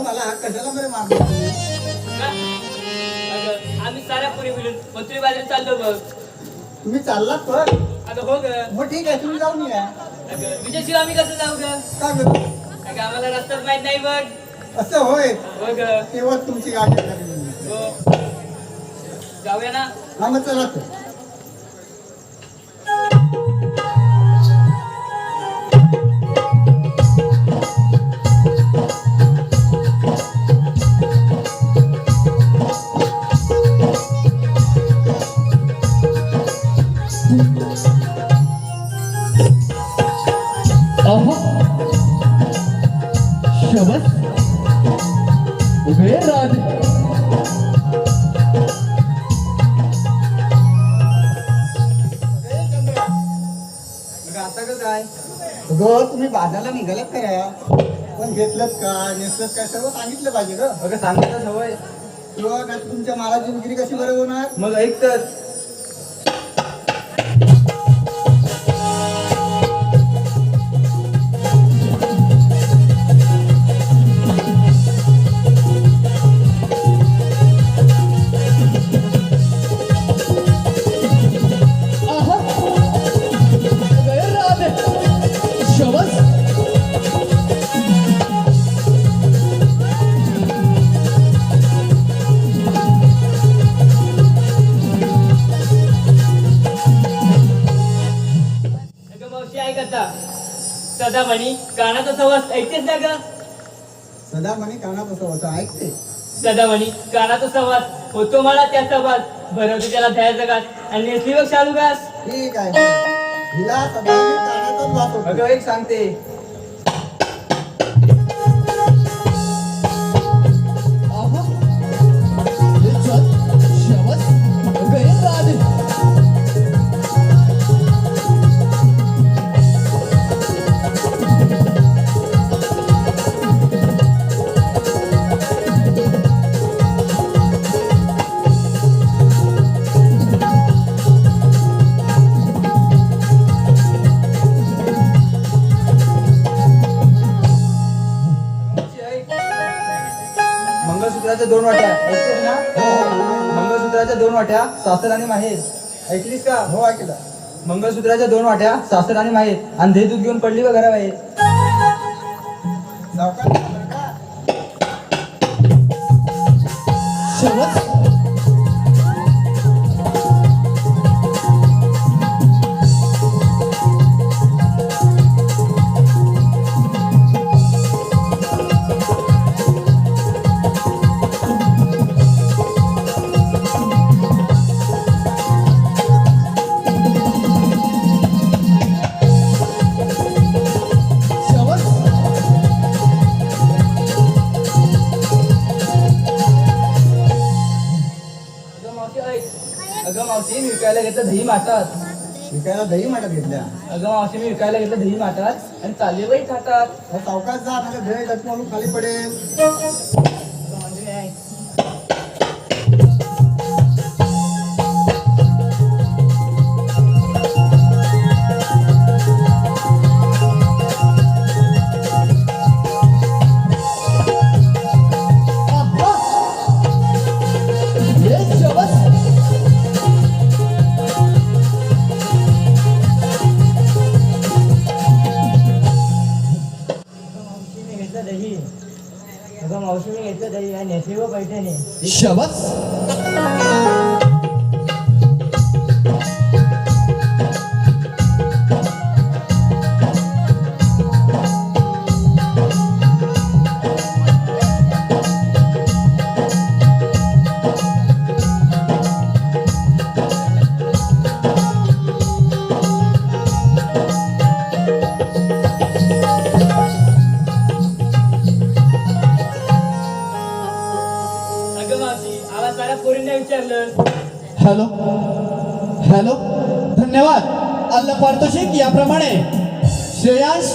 मला हा कशाला आम्ही सारा मिळून चाललो बघ. तुम्ही चाललात पण? अगं हो ग. मग ठीक आहे तुम्ही जाऊन या. अगं आम्ही कसं जाऊ ग? का करू आम्हाला रस्ता माहीत नाही बघ. असं होय? हो ग. तेव्हा तुमची गाडी हो. जाऊया ना? हा मग चला शबस उभे राज. अगं तुम्ही बाजारला निघालात करा पण घेतलं का? नेसलं काय सर्व सांगितलं पाहिजे ग. अगं सांगितलं हवंय. किंवा तुमच्या मालाची विक्री कशी बरं होणार? मग ऐक सदामणी कानाचा संवाद ऐकतेस ना ग? सदा म्हणे कानात असं होतं ऐकते. सदामणी कानाचा संवाद होतो मला त्या संवाद भरवतो त्याला दया जगात. आणि नेसली बघ चालू गास ठीक आहे. हिला सदा मी कानातच वाचवतो अगं एक सांगते. मंगळसूत्राच्या दोन वाट्या. ऐकतेस ना मंगळसूत्राच्या दोन वाट्या सासर आणि माहेर. ऐकलीस का? हो ऐकलं. मंगळसूत्राच्या दोन वाट्या सासर आणि माहेर. अंधे दूध घेऊन पडली बघा बाहेर मावशी ऐक. अगं मावशी मी विकायला घेतलं दही माठात. विकायला दही माठा घेतल्या? अगं मावशी मी विकायला घेतलं दही माठात आणि चालले बाई अहो, सावकाश जा खाली पडेल. अगं मावशी मी घेतलं तरी आणि नेसली व पैठणी शबस. मावशी आवाज पोरींना विचारलं हॅलो? हॅलो? धन्यवाद. अल्ल पारितोषिक याप्रमाणे श्रेयांश